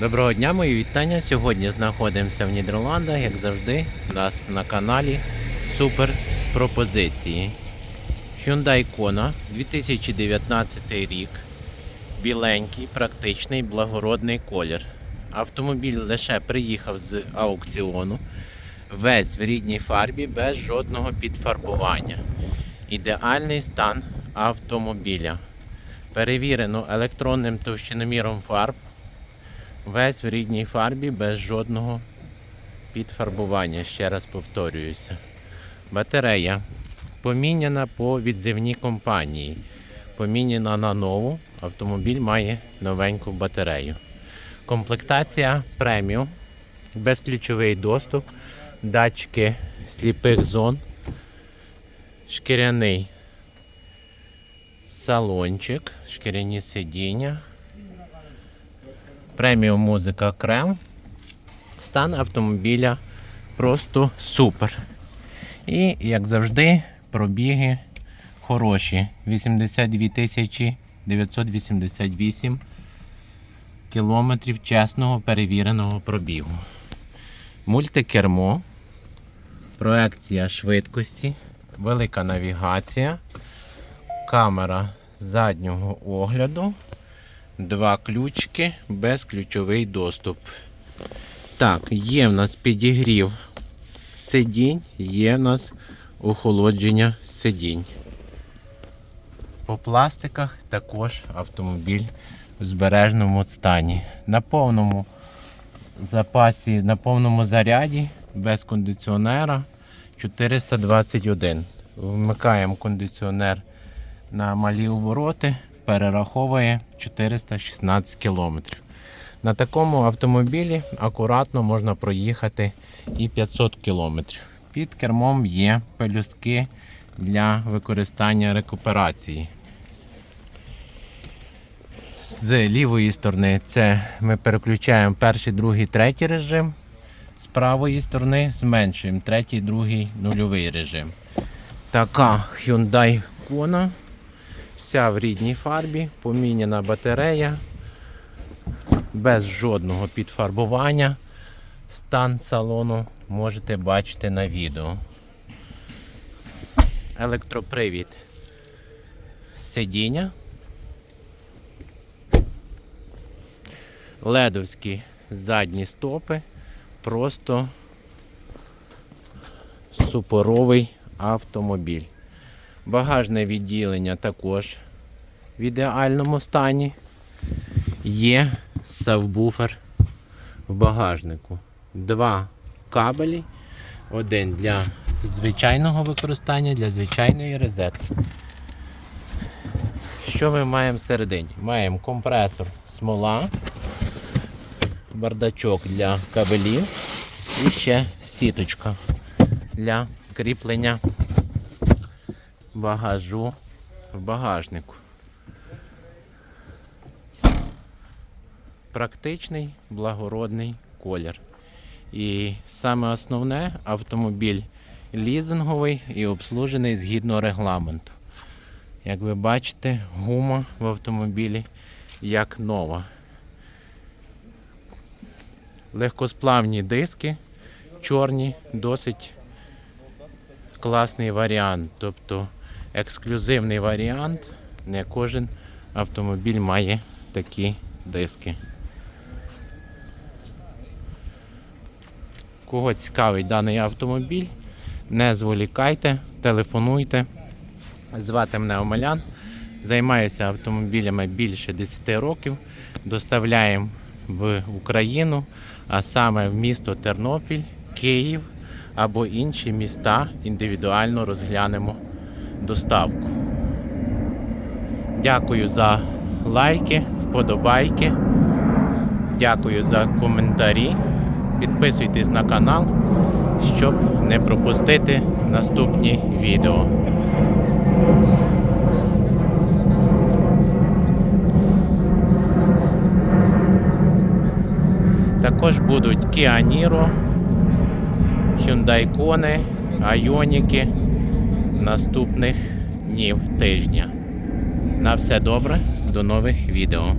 Доброго дня, мої вітання. Сьогодні знаходимося в Нідерландах, як завжди, у нас на каналі супер пропозиції. Hyundai Kona 2019 рік. Біленький, практичний, благородний колір. Автомобіль лише приїхав з аукціону. Весь в рідній фарбі без жодного підфарбування. Ідеальний стан автомобіля. Перевірено електронним товщиноміром фарб. Весь в рідній фарбі без жодного підфарбування. Ще раз повторююся. Батарея поміняна по відзивній компанії. Поміняна на нову. Автомобіль має новеньку батарею. Комплектація преміум, безключовий доступ, датчики сліпих зон, шкіряний салончик, шкіряні сидіння. Преміум музика крем. Стан автомобіля просто супер. І, як завжди, пробіги хороші. 82 тисячі 988 кілометрів чесного перевіреного пробігу. Мультикермо, проекція швидкості, велика навігація, камера заднього огляду. Два ключки, безключовий доступ. Так, є в нас підігрів сидінь, є в нас охолодження сидінь. По пластиках також автомобіль в збережному стані. На повному запасі, на повному заряді, без кондиціонера 421. Вмикаємо кондиціонер на малі обороти перераховує 416 км. На такому автомобілі акуратно можна проїхати і 500 км. Під кермом є пелюстки для використання рекуперації. З лівої сторони це ми переключаємо перший, другий, третій режим. З правої сторони зменшуємо третій, другий, нульовий режим. Така Hyundai Kona вся в рідній фарбі, поміняна батарея, без жодного підфарбування. Стан салону можете бачити на відео. Електропривід сидіння. Ледовські задні стопи. Просто супоровий автомобіль. Багажне відділення також в ідеальному стані. Є сабвуфер в багажнику. Два кабелі. Один для звичайного використання, для звичайної розетки. Що ми маємо всередині? Маємо компресор смола, бардачок для кабелів і ще сіточка для кріплення багажу в багажнику. Практичний благородний колір. І саме основне автомобіль лізинговий і обслужений згідно регламенту. Як ви бачите, гума в автомобілі як нова. Легкосплавні диски, чорні, досить класний варіант. Тобто ексклюзивний варіант. Не кожен автомобіль має такі диски. Кого цікавить даний автомобіль, не зволікайте, телефонуйте. Звати мене Омелян. Займаюся автомобілями більше 10 років. Доставляємо в Україну, а саме в місто Тернопіль, Київ або інші міста індивідуально розглянемо доставку. Дякую за лайки, вподобайки. Дякую за коментарі. Підписуйтесь на канал, щоб не пропустити наступні відео. Також будуть Kia Niro, Hyundai Kona, Ioniq наступних днів тижня. На все добре, до нових відео.